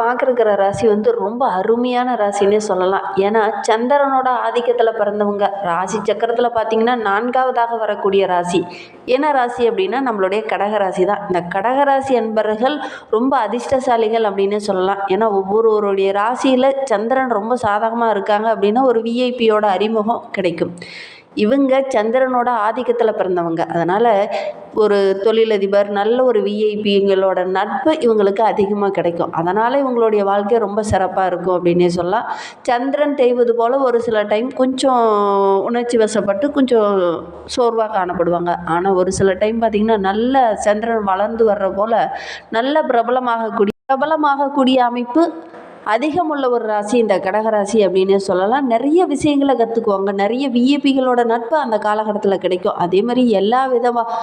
பார்க்குற ராசி வந்து ரொம்ப அருமையான ராசின்னே சொல்லலாம். ஏன்னா சந்திரனோட ஆதிக்கத்தில் பிறந்தவங்க ராசி சக்கரத்தில் பார்த்திங்கன்னா நான்காவதாக வரக்கூடிய ராசி. என்ன ராசி அப்படின்னா நம்மளுடைய கடக ராசி தான். இந்த கடகராசி அன்பர்கள் என்பவர்கள் ரொம்ப அதிர்ஷ்டசாலிகள் அப்படின்னு சொல்லலாம். ஏன்னா ஒவ்வொருவருடைய ராசியில் சந்திரன் ரொம்ப சாதகமாக இருக்காங்க அப்படின்னா ஒரு விஐபியோட அறிமுகம் கிடைக்கும். இவங்க சந்திரனோட ஆதிக்கத்தில் பிறந்தவங்க. அதனால் ஒரு தொழிலதிபர் நல்ல ஒரு விஐபிங்களோட நட்பு இவங்களுக்கு அதிகமாக கிடைக்கும். அதனால் இவங்களுடைய வாழ்க்கை ரொம்ப சிறப்பாக இருக்கும் அப்படின்னே சொல்லலாம். சந்திரன் தெய்வது போல் ஒரு சில டைம் கொஞ்சம் உணர்ச்சி வசப்பட்டு கொஞ்சம் சோர்வாக காணப்படுவாங்க. ஆனால் ஒரு சில டைம் பார்த்திங்கன்னா நல்ல சந்திரன் வளர்ந்து வர்ற போல் நல்ல பிரபலமாகக்கூடிய பிரபலமாகக்கூடிய அமைப்பு அதிகம் உள்ள ஒரு ராசி இந்த கடகராசி அப்படின்னு சொல்லலாம். நிறைய விஷயங்களை கற்றுக்குவாங்க நிறைய விஐபிகளோட நட்பு அந்த காலகட்டத்தில் கிடைக்கும். அதே மாதிரி எல்லா விதமாக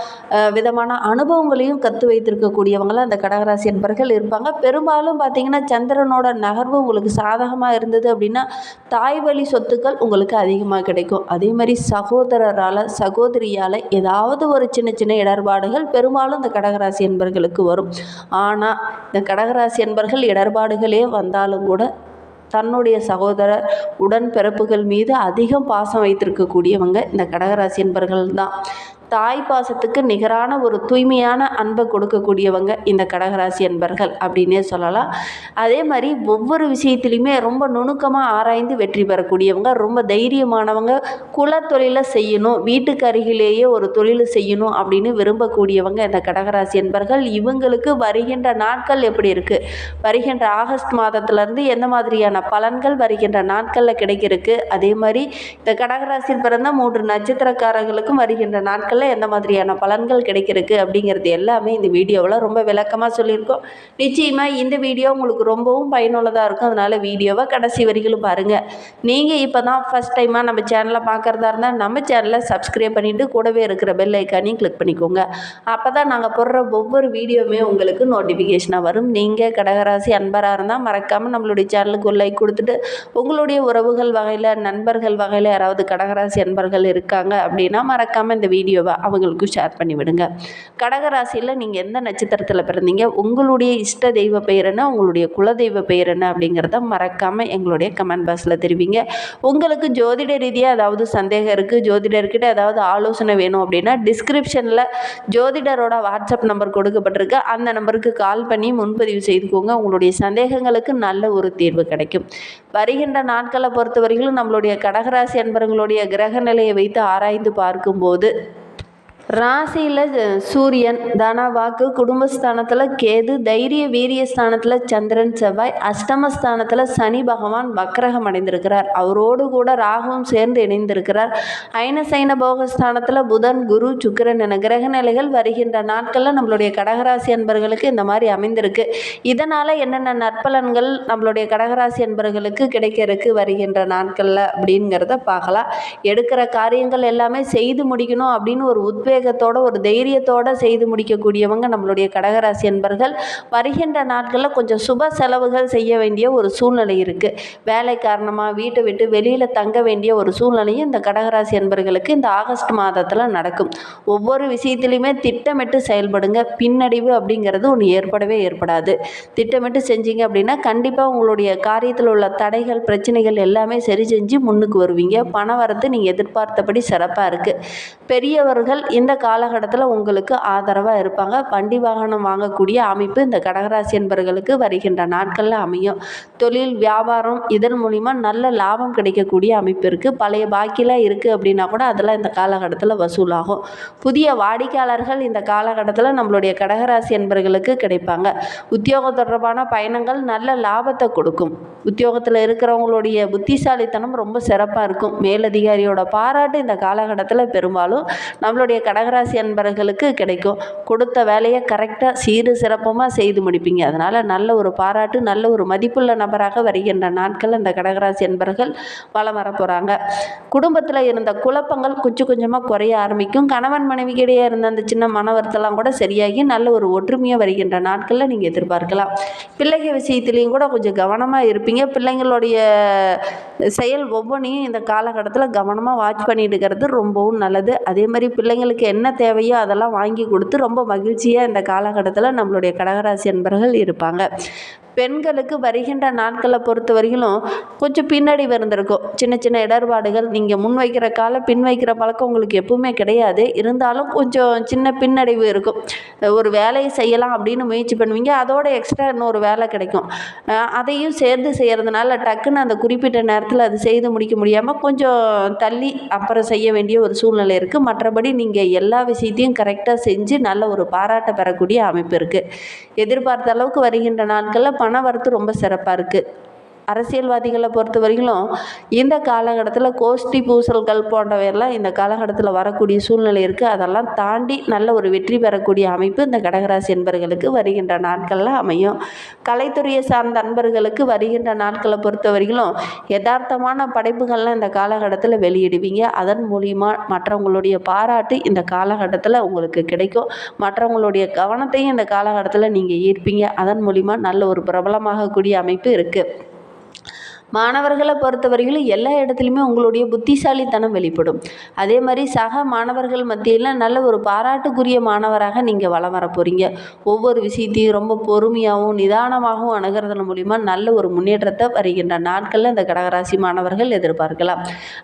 விதமான அனுபவங்களையும் கற்று வைத்திருக்கக்கூடியவங்களாம் அந்த கடகராசி என்பர்கள் இருப்பாங்க. பெரும்பாலும் பார்த்திங்கன்னா சந்திரனோட நகர்வு உங்களுக்கு சாதகமாக இருந்தது அப்படின்னா தாய் வழி சொத்துக்கள் உங்களுக்கு அதிகமாக கிடைக்கும். அதே மாதிரி சகோதரரால் சகோதரியால் ஏதாவது ஒரு சின்ன சின்ன இடர்பாடுகள் பெரும்பாலும் இந்த கடகராசி என்பர்களுக்கு வரும். ஆனால் இந்த கடகராசி என்பர்கள் இடர்பாடுகளே வந்தாலும் கூட தன்னுடைய சகோதரர் உடன்பிறப்புகள் மீது அதிகம் பாசம் வைத்திருக்கக்கூடியவங்க இந்த கடகராசி என்பர்கள் தான் தாய் பாசத்துக்கு நிகரான ஒரு தூய்மையான அன்பை கொடுக்கக்கூடியவங்க இந்த கடகராசி என்பர்கள் அப்படின்னே சொல்லலாம். அதே மாதிரி ஒவ்வொரு விஷயத்துலையுமே ரொம்ப நுணுக்கமாக ஆராய்ந்து வெற்றி பெறக்கூடியவங்க ரொம்ப தைரியமானவங்க குலத்தொழிலை செய்யணும் வீட்டுக்கு அருகிலேயே ஒரு தொழில் செய்யணும் அப்படின்னு விரும்பக்கூடியவங்க இந்த கடகராசி என்பர்கள் இவங்களுக்கு வருகின்ற நாட்கள் எப்படி இருக்குது வருகின்ற ஆகஸ்ட் மாதத்துலேருந்து எந்த மாதிரியான பலன்கள் வருகின்ற நாட்களில் கிடைக்கிறதுக்கு? அதே மாதிரி இந்த கடகராசியில் பிறந்த மூன்று நட்சத்திரக்காரர்களுக்கும் வருகின்ற நாட்களில் எந்த மாதிரியான பலன்கள் கிடைக்கிறதுக்கு அப்படிங்கிறது எல்லாமே இந்த வீடியோவில் ரொம்ப விளக்கமாக சொல்லியிருக்கோம். நிச்சயமாக இந்த வீடியோ உங்களுக்கு ரொம்பவும் பயனுள்ளதாக இருக்கும். அதனால் வீடியோவை கடைசி வரிகளும் பாருங்கள் நீங்கள் இப்போ தான் ஃபஸ்ட் டைமாக நம்ம சேனலை பார்க்குறதா இருந்தால் நம்ம சேனலை சப்ஸ்கிரைப் பண்ணிவிட்டு கூடவே இருக்கிற பெல் ஐக்கானையும் கிளிக் பண்ணிக்கோங்க. அப்போ தான் நாங்கள் போடுற ஒவ்வொரு வீடியோவுமே உங்களுக்கு நோட்டிஃபிகேஷனாக வரும். நீங்கள் கடகராசி அன்பராக இருந்தால் மறக்காமல் நம்மளுடைய சேனலுக்கு ஒரு லைக் கொடுத்துட்டு உங்களுடைய உறவுகள் வகையில் நண்பர்கள் வகையில் யாராவது கடகராசி அன்பர்கள் இருக்காங்க அப்படின்னா மறக்காமல் இந்த வீடியோ வீடியோவை அவங்களுக்கும் ஷேர் பண்ணி விடுங்க. கடகராசியில் நீங்கள் எந்த நட்சத்திரத்தில் பிறந்தீங்க? உங்களுடைய இஷ்ட தெய்வ பெயர் என்ன? உங்களுடைய குலதெய்வ பெயர் என்ன? அப்படிங்கிறத மறக்காமல் எங்களுடைய கமெண்ட் பாக்ஸில் தெரிவிங்க. உங்களுக்கு ஜோதிட ரீதியாக ஏதாவது சந்தேகம் இருக்குது ஜோதிடர்கிட்ட ஏதாவது ஆலோசனை வேணும் அப்படின்னா டிஸ்கிரிப்ஷனில் ஜோதிடரோட வாட்ஸ்அப் நம்பர் கொடுக்கப்பட்டிருக்கு. அந்த நம்பருக்கு கால் பண்ணி முன்பதிவு செய்துக்கோங்க. உங்களுடைய சந்தேகங்களுக்கு நல்ல ஒரு தீர்வு கிடைக்கும். வருகின்ற நாட்களை பொறுத்தவரையிலும் நம்மளுடைய கடகராசி அன்பர்களுடைய கிரக நிலையை வைத்து ஆராய்ந்து பார்க்கும்போது ராசியில் சூரியன் தனவாக்கு குடும்பஸ்தானத்தில் கேது தைரிய வீரிய ஸ்தானத்தில் சந்திரன் செவ்வாய் அஷ்டமஸ்தானத்தில் சனி பகவான் வக்கரகம் அடைந்திருக்கிறார். அவரோடு கூட ராகுவும் சேர்ந்து இணைந்திருக்கிறார். ஐன சைன போகஸ்தானத்தில் புதன் குரு சுக்கிரன் என கிரக நிலைகள் வருகின்ற நாட்களில் நம்மளுடைய கடகராசி அன்பர்களுக்கு இந்த மாதிரி அமைந்திருக்கு. இதனால் என்னென்ன நற்பலன்கள் நம்மளுடைய கடகராசி அன்பர்களுக்கு கிடைக்கிறதுக்கு வருகின்ற நாட்களில் அப்படிங்கிறத பார்க்கலாம். எடுக்கிற காரியங்கள் எல்லாமே செய்து முடிக்கணும் அப்படின்னு ஒரு உத்வே உத்வேகத்தோட ஒரு தைரியத்தோடு செய்து முடிக்கக்கூடியவங்க நம்மளுடைய கடகராசி என்பர்கள் வருகின்ற நாட்களில் கொஞ்சம் சுப செலவுகள் செய்ய வேண்டிய ஒரு சூழ்நிலை இருக்குது வேலை காரணமாக வீட்டை விட்டு வெளியில் தங்க வேண்டிய ஒரு சூழ்நிலையும் இந்த கடகராசி என்பர்களுக்கு இந்த ஆகஸ்ட் மாதத்தில் நடக்கும். ஒவ்வொரு விஷயத்துலையுமே திட்டமிட்டு செயல்படுங்க. பின்னடைவு அப்படிங்கிறது ஒன்று ஏற்படவே ஏற்படாது. திட்டமிட்டு செஞ்சீங்க அப்படின்னா கண்டிப்பாக உங்களுடைய காரியத்தில் உள்ள தடைகள் பிரச்சனைகள் எல்லாமே சரி செஞ்சு முன்னுக்கு வருவீங்க. பண வரத்து நீங்கள் எதிர்பார்த்தபடி சிறப்பாக இருக்குது பெரியவர்கள் இந்த இந்த காலகட்டத்தில் உங்களுக்கு ஆதரவாக இருப்பாங்க. வண்டி வாகனம் வாங்கக்கூடிய அமைப்பு இந்த கடகராசி என்பர்களுக்கு வருகின்ற நாட்களில் அமையும். தொழில் வியாபாரம் இதன் மூலிமா நல்ல லாபம் கிடைக்கக்கூடிய அமைப்பு இருக்குது பழைய பாக்கிலாம் இருக்குது அப்படின்னா கூட அதெல்லாம் இந்த காலகட்டத்தில் வசூலாகும். புதிய வாடிக்கையாளர்கள் இந்த காலகட்டத்தில் நம்மளுடைய கடகராசி என்பர்களுக்கு கிடைப்பாங்க. உத்தியோகம் தொடர்பான பயணங்கள் நல்ல லாபத்தை கொடுக்கும். உத்தியோகத்தில் இருக்கிறவங்களுடைய புத்திசாலித்தனம் ரொம்ப சிறப்பாக இருக்கும். மேலதிகாரியோட பாராட்டு இந்த காலகட்டத்தில் பெரும்பாலும் நம்மளுடைய கடகராசி அன்பர்களுக்கு கிடைக்கும். கொடுத்த வேலையை கரெக்டாக சீரு சிறப்பமாக செய்து முடிப்பீங்க. அதனால் நல்ல ஒரு பாராட்டு நல்ல ஒரு மதிப்புள்ள நபராக வருகின்ற நாட்கள் அந்த கடகராசி அன்பர்கள் வளம் வரப்போகிறாங்க குடும்பத்தில் இருந்த குழப்பங்கள் கொஞ்சம் கொஞ்சமாக குறைய ஆரம்பிக்கும். கணவன் மனைவிக்கிடையே இருந்த அந்த சின்ன மன வருத்தலாம் கூட சரியாகி நல்ல ஒரு ஒற்றுமையாக வருகின்ற நாட்களில் நீங்கள் எதிர்பார்க்கலாம். பிள்ளைகள் விஷயத்துலேயும் கூட கொஞ்சம் கவனமாக இருப்பீங்க. பிள்ளைங்களுடைய செயல் ஒவ்வொன்றையும் இந்த காலகட்டத்தில் கவனமாக வாட்ச் பண்ணிட்டு இருக்கிறது ரொம்பவும் நல்லது. அதே மாதிரி பிள்ளைங்களுக்கு என்ன தேவையோ அதெல்லாம் வாங்கி கொடுத்து ரொம்ப மகிழ்ச்சியாக இந்த காலகட்டத்தில் நம்மளுடைய கடகராசி அன்பர்கள் இருப்பாங்க. பெண்களுக்கு வருகின்ற நாட்களை பொறுத்த வரையிலும் கொஞ்சம் பின்னடைவு இருந்திருக்கும் சின்ன சின்ன இடர்பாடுகள் நீங்கள் முன் வைக்கிற கால பின் வைக்கிற பழக்கம் உங்களுக்கு எப்பவுமே கிடையாது. இருந்தாலும் கொஞ்சம் சின்ன பின்னடைவு இருக்கும். ஒரு வேலையை செய்யலாம் அப்படின்னு முயற்சி பண்ணுவீங்க. அதோட எக்ஸ்ட்ரா இன்னொரு வேலை கிடைக்கும். அதையும் சேர்ந்து செய்கிறதுனால டக்குன்னு அந்த குறிப்பிட்ட நேரத்தில் அது செய்து முடிக்க முடியாமல் கொஞ்சம் தள்ளி அப்புறம் செய்ய வேண்டிய ஒரு சூழ்நிலை இருக்குது மற்றபடி நீங்கள் எல்லா விஷயத்தையும் கரெக்டாக செஞ்சு நல்ல ஒரு பாராட்டை பெறக்கூடிய அமைப்பு இருக்குது எதிர்பார்த்த அளவுக்கு வருகின்ற நாட்களில் பண வரத்து ரொம்ப சிறப்பாக இருக்குது அரசியல்வாதிகளை பொறுத்த வரைக்கும் இந்த காலகட்டத்தில் கோஷ்டி பூசல்கள் போன்றவையெல்லாம் இந்த காலகட்டத்தில் வரக்கூடிய சூழ்நிலை இருக்குது அதெல்லாம் தாண்டி நல்ல ஒரு வெற்றி பெறக்கூடிய அமைப்பு இந்த கடகராசி என்பர்களுக்கு வருகின்ற நாட்களில் அமையும். கலைத்துறையை சார்ந்த அன்பர்களுக்கு வருகின்ற நாட்களை பொறுத்த வரையிலும் யதார்த்தமான படைப்புகள்லாம் இந்த காலகட்டத்தில் வெளியிடுவீங்க. அதன் மூலியமாக மற்றவங்களுடைய பாராட்டு இந்த காலகட்டத்தில் உங்களுக்கு கிடைக்கும். மற்றவங்களுடைய கவனத்தையும் இந்த காலகட்டத்தில் நீங்கள் ஈர்ப்பீங்க. அதன் மூலிமா நல்ல ஒரு பிரபலமாகக்கூடிய அமைப்பு இருக்குது மாணவர்களை பொறுத்தவரையிலும் எல்லா இடத்துலையுமே உங்களுடைய புத்திசாலித்தனம் வெளிப்படும். அதே மாதிரி சக மாணவர்கள் மத்தியில் நல்ல ஒரு பாராட்டுக்குரிய மாணவராக நீங்கள் வலம் வர போகிறீங்க ஒவ்வொரு விஷயத்தையும் ரொம்ப பொறுமையாகவும் நிதானமாகவும் அணுகிறதன் மூலிமா நல்ல ஒரு முன்னேற்றத்தை வருகின்ற நாட்களில் இந்த கடகராசி மாணவர்கள் எதிர்பார்க்கலாம்.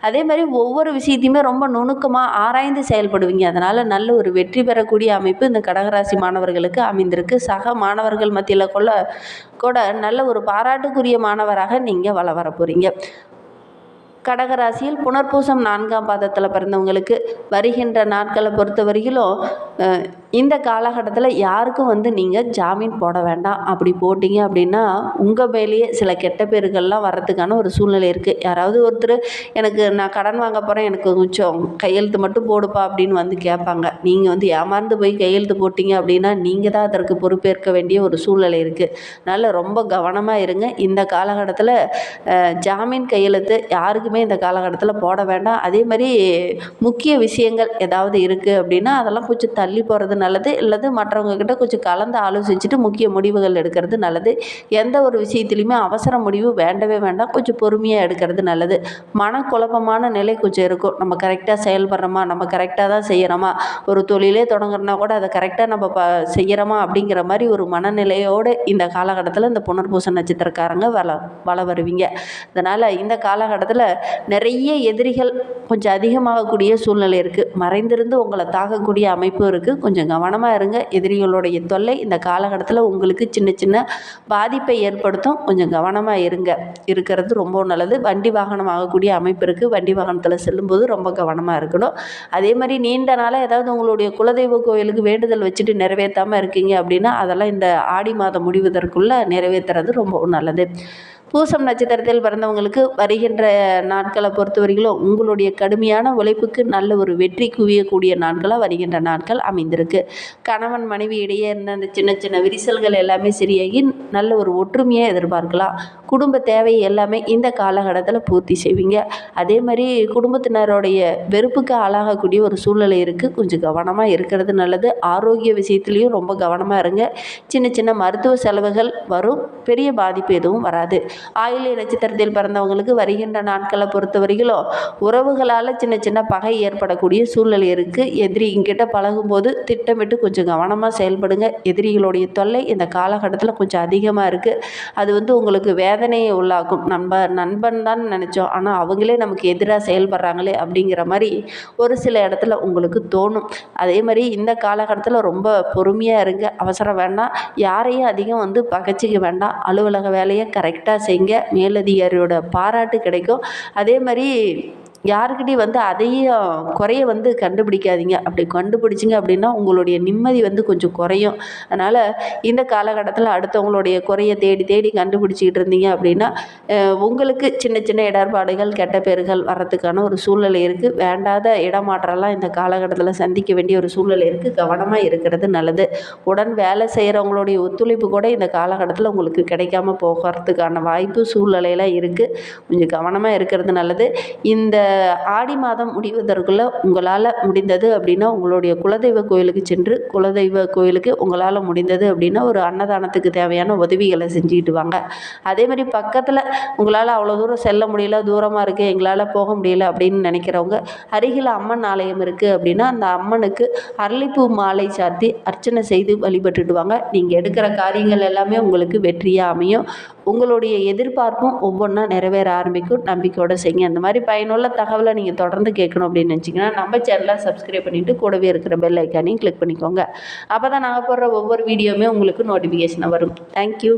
அதே மாதிரி ஒவ்வொரு விஷயத்தையுமே ரொம்ப நுணுக்கமாக ஆராய்ந்து செயல்படுவீங்க. அதனால் நல்ல ஒரு வெற்றி பெறக்கூடிய அமைப்பு இந்த கடகராசி மாணவர்களுக்கு அமைந்திருக்கு. சக மாணவர்கள் மத்தியில் கொள்ள கூட நல்ல ஒரு பாராட்டுக்குரிய மாணவராக நீங்கள் வள வர போகிறீங்க கடகராசியில் புனர்பூசம் நான்காம் பாதத்தில் பிறந்தவங்களுக்கு வருகின்ற நாட்களை பொறுத்த வரையிலும் இந்த காலகட்டத்தில் யாருக்கும் வந்து நீங்கள் ஜாமீன் போட வேண்டாம். அப்படி போட்டிங்க அப்படின்னா உங்கள் மேலேயே சில கெட்ட பேர்கள்லாம் வர்றதுக்கான ஒரு சூழ்நிலை இருக்குது யாராவது ஒருத்தர் எனக்கு நான் கடன் வாங்க போகிறேன் எனக்கு கொஞ்சம் கையெழுத்து மட்டும் போடுப்பா அப்படின்னு வந்து கேட்பாங்க. நீங்கள் வந்து ஏமாந்து போய் கையெழுத்து போட்டிங்க அப்படின்னா நீங்கள் தான் அதற்கு பொறுப்பேற்க வேண்டிய ஒரு சூழ்நிலை இருக்குது அதனால் ரொம்ப கவனமாக இருங்க. இந்த காலகட்டத்தில் ஜாமீன் கையெழுத்து யாருக்குமே இந்த காலகட்டத்தில் போட வேண்டாம். அதே மாதிரி முக்கிய விஷயங்கள் ஏதாவது இருக்குது அப்படின்னா அதெல்லாம் கொஞ்சம் தள்ளி போகிறது நல்லது இல்லது மற்றவங்க கிட்ட கொஞ்சம் கலந்து ஆலோசிச்சுட்டு முக்கிய முடிவுகள் எடுக்கிறது நல்லது. எந்த ஒரு விஷயத்துலையுமே அவசர முடிவு வேண்டவே வேண்டாம். கொஞ்சம் பொறுமையாக எடுக்கிறது நல்லது. மனக்குழப்பமான நிலை கொஞ்சம் இருக்கும். நம்ம கரெக்டாக செயல்படுறோமா? நம்ம கரெக்டாக தான் செய்கிறோமா ஒரு தொழிலே தொடங்குறனா கூட அதை கரெக்டாக நம்ம ப செய்கிறோமா அப்படிங்கிற மாதிரி ஒரு மனநிலையோடு இந்த காலகட்டத்தில் இந்த புனர்பூச நட்சத்திரக்காரங்க வள வள வருவீங்க அதனால் இந்த காலகட்டத்தில் நிறைய எதிரிகள் கொஞ்சம் அதிகமாகக்கூடிய சூழ்நிலை இருக்குது மறைந்திருந்து உங்களை தாக்கக்கூடிய அமைப்பும் இருக்குது கொஞ்சம் கவனமாக இருங்க. எதிரிகளுடைய தொல்லை இந்த காலகட்டத்தில் உங்களுக்கு சின்ன சின்ன பாதிப்பை ஏற்படுத்தும். கொஞ்சம் கவனமாக இருங்க. இருக்கிறது ரொம்ப நல்லது. வண்டி வாகனம் ஆகக்கூடிய அமைப்பு இருக்குது வண்டி வாகனத்தில் செல்லும்போது ரொம்ப கவனமாக இருக்கணும். அதே மாதிரி நீண்ட நாளாக ஏதாவது உங்களுடைய குலதெய்வ கோயிலுக்கு வேண்டுதல் வச்சுட்டு நிறைவேற்றாமல் இருக்கீங்க அப்படின்னா அதெல்லாம் இந்த ஆடி மாதம் முடிவதற்குள்ளே நிறைவேற்றுறது ரொம்ப நல்லது. பூசம் நட்சத்திரத்தில் பிறந்தவங்களுக்கு வருகின்ற நாட்களை பொறுத்தவரையிலும் உங்களுடைய கடுமையான உழைப்புக்கு நல்ல ஒரு வெற்றி குவியக்கூடிய நாட்களாக வருகின்ற நாட்கள் அமைந்திருக்கு. கணவன் மனைவி இடையே இருந்த அந்த சின்ன சின்ன விரிசல்கள் எல்லாமே சரியாகி நல்ல ஒரு ஒற்றுமையை எதிர்பார்க்கலாம். குடும்ப தேவை எல்லாமே இந்த காலகட்டத்தில் பூர்த்தி செய்வீங்க. அதே மாதிரி குடும்பத்தினருடைய வெறுப்புக்கு ஆளாகக்கூடிய ஒரு சூழ்நிலை இருக்குது கொஞ்சம் கவனமாக இருக்கிறது நல்லது. ஆரோக்கிய விஷயத்துலேயும் ரொம்ப கவனமாக இருங்க. சின்ன சின்ன மருத்துவ செலவுகள் வரும். பெரிய பாதிப்பு எதுவும் வராது. ஆயில்ய நட்சத்திரத்தில் பிறந்தவங்களுக்கு வருகின்ற நாட்களை பொறுத்த வரையிலும் உறவுகளால் சின்ன சின்ன பகை ஏற்படக்கூடிய சூழ்நிலை இருக்குது எதிரி இங்கிட்ட பழகும்போது திட்டமிட்டு கொஞ்சம் கவனமாக செயல்படுங்க. எதிரிகளுடைய தொல்லை இந்த காலகட்டத்தில் கொஞ்சம் அதிகமாக இருக்குது அது வந்து உங்களுக்கு வேதனையை உள்ளாக்கும். நண்ப நண்பன் தான் நினச்சோம். ஆனால் அவங்களே நமக்கு எதிராக செயல்படுறாங்களே அப்படிங்கிற மாதிரி ஒரு சில இடத்துல உங்களுக்கு தோணும். அதே மாதிரி இந்த காலகட்டத்தில் ரொம்ப பொறுமையாக இருங்க. அவசரம் வேண்டாம். யாரையும் அதிகம் வந்து பகைச்சிக்க வேண்டாம். அலுவலக வேலையை கரெக்டாக செய்யுங்க மேலதிகாரியோட பாராட்டு கிடைக்கும். அதே மாதிரி யாருக்கிட்டையும் வந்து அதையும் குறைய வந்து கண்டுபிடிக்காதீங்க. அப்படி கண்டுபிடிச்சிங்க அப்படின்னா உங்களுடைய நிம்மதி வந்து கொஞ்சம் குறையும். அதனால் இந்த காலகட்டத்தில் அடுத்தவங்களுடைய குறைய தேடி தேடி கண்டுபிடிச்சிக்கிட்டு இருந்தீங்க அப்படின்னா உங்களுக்கு சின்ன சின்ன இடர்பாடுகள் கெட்ட பேர்கள் வர்றதுக்கான ஒரு சூழ்நிலை இருக்குது வேண்டாத இடமாற்றம்லாம் இந்த காலகட்டத்தில் சந்திக்க வேண்டிய ஒரு சூழ்நிலை இருக்குது கவனமாக இருக்கிறது நல்லது. உடன் வேலை செய்கிறவங்களுடைய ஒத்துழைப்பு கூட இந்த காலகட்டத்தில் உங்களுக்கு கிடைக்காம போகிறதுக்கான வாய்ப்பு சூழ்நிலையெல்லாம் இருக்குது கொஞ்சம் கவனமாக இருக்கிறது நல்லது. இந்த ஆடி மாதம் முடிவதற்குள்ளே உங்களால் முடிந்தது அப்படின்னா உங்களுடைய குலதெய்வ கோயிலுக்கு சென்று குலதெய்வ கோயிலுக்கு உங்களால் முடிந்தது அப்படின்னா ஒரு அன்னதானத்துக்கு தேவையான உதவிகளை செஞ்சுக்கிட்டு வாங்க. அதே மாதிரி பக்கத்தில் உங்களால் அவ்வளோ தூரம் செல்ல முடியல தூரமாக இருக்குது எங்களால் போக முடியல அப்படின்னு நினைக்கிறவங்க அருகில் அம்மன் ஆலயம் இருக்குது அப்படின்னா அந்த அம்மனுக்கு அரளிப்பூ மாலை சாத்தி அர்ச்சனை செய்து வழிபட்டுட்டு வாங்க. நீங்கள் எடுக்கிற காரியங்கள் எல்லாமே உங்களுக்கு வெற்றியாக அமையும். உங்களுடைய எதிர்பார்ப்பும் ஒவ்வொன்றா நிறைவேற ஆரம்பிக்கும். நம்பிக்கையோட செய்யுங்க. அந்த மாதிரி பயனுள்ள தகவலை நீங்கள் தொடர்ந்து கேட்கணும் அப்படின்னு நினச்சிங்கன்னா நம்ம சேனலை சப்ஸ்கிரைப் பண்ணிவிட்டு கூடவே இருக்கிற பெல் ஐக்கானையும் கிளிக் பண்ணிக்கோங்க. அப்போ தான் நாங்கள் போடுற ஒவ்வொரு வீடியோவுமே உங்களுக்கு நோட்டிஃபிகேஷனாக வரும். தேங்க்யூ